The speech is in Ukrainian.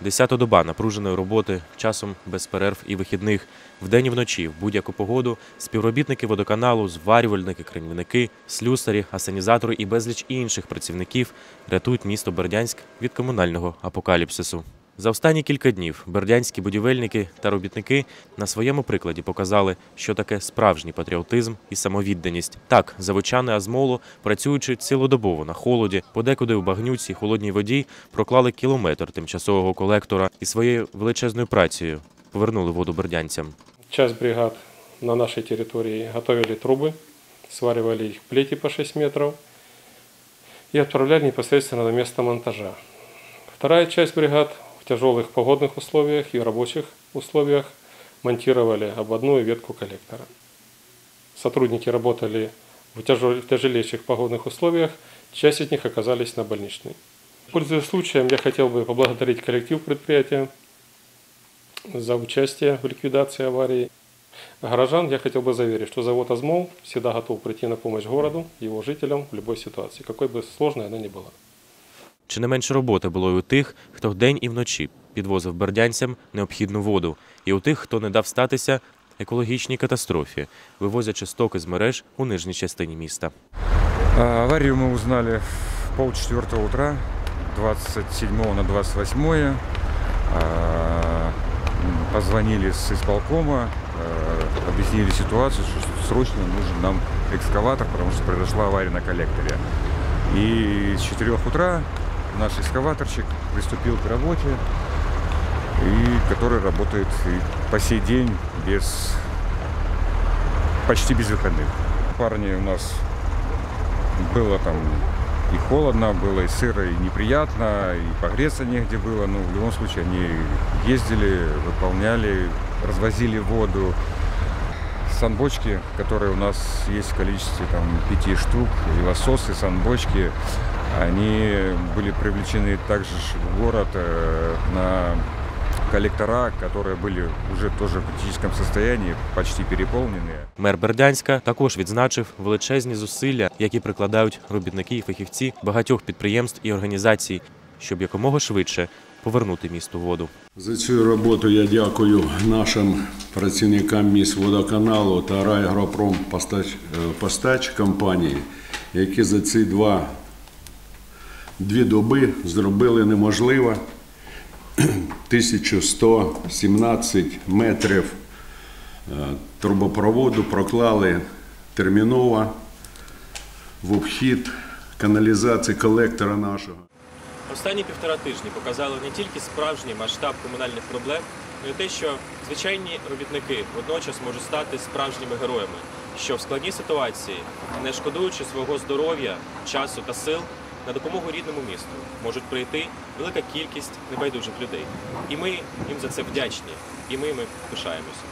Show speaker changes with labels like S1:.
S1: Десята доба напруженої роботи, часом без перерв і вихідних, вдень і вночі, в будь-яку погоду, співробітники водоканалу, зварювальники, кремівники, слюсарі, асанізатори і безліч інших працівників рятують місто Бердянськ від комунального апокаліпсису. За останні кілька днів бердянські будівельники та робітники на своєму прикладі показали, що таке справжній патріотизм і самовідданість. Так, заводчани Азмолу, працюючи цілодобово на холоді, подекуди у багнюці, холодній воді, проклали кілометр тимчасового колектора і своєю величезною працею повернули воду бердянцям.
S2: Часть бригад на нашей территории готовили трубы, сваривали их в по 6 метров и отправляли непосредственно на место монтажа. Вторая часть бригад в тяжелых погодных условиях и рабочих условиях монтировали ободную ветку коллектора. Сотрудники работали в тяжел- в тяжелейших погодных условиях, часть из них оказались на больничной. Пользуясь случаем, я хотел бы поблагодарить коллектив предприятия за участие в ликвидации аварии. Горожан я хотел бы заверить, что завод «Азмол» всегда готов прийти на помощь городу, его жителям в любой ситуации, какой бы сложной она ни была.
S1: Чи не менше роботи було і у тих, хто вдень і вночі підвозив бердянцям необхідну воду, і у тих, хто не дав статися екологічній катастрофі, вивозячи стоки з мереж у нижній частині міста.
S3: А, Аварию мы узнали в полчетвертого утра, 27 на 28. А, м, Позвонили с исполкома, э, объяснили ситуацию, что срочно нужен нам экскаватор, потому что произошла авария на коллекторе. И с 4 утра наш экскаваторщик приступил к работе, и который работает и по сей день без почти без выходных. Парни у нас было там и холодно, было и сыро, и неприятно, и погреться негде было. Но в любом случае они ездили, выполняли, развозили воду. Санбочки, которые у нас есть в количестве там, пяти штук, и лососы, санбочки, они были привлечены также ж в город э, на коллектора, которые были уже тоже в критическом состоянии, почти переполненные.
S1: Мер Бердянська також відзначив величезні зусилля, які прикладають робітники і фахівці багатьох підприємств і організацій, щоб якомога швидше повернути місту воду.
S4: За цю роботу я дякую нашим працівникам міськводоканалу та райагропром постач, е, постач компанії, які за ці два, дві доби зробили неможливе 1117 метрів е, трубопроводу проклали терміново в обхід каналізації колектора нашого.
S1: Останні півтора тижні показали не тільки справжній масштаб комунальних проблем, але й те, що звичайні робітники водночас можуть стати справжніми героями, що в складній ситуації, не шкодуючи свого здоров'я, часу та сил, на допомогу рідному місту можуть прийти велика кількість небайдужих людей. І ми їм за це вдячні, і ми їм пишаємося.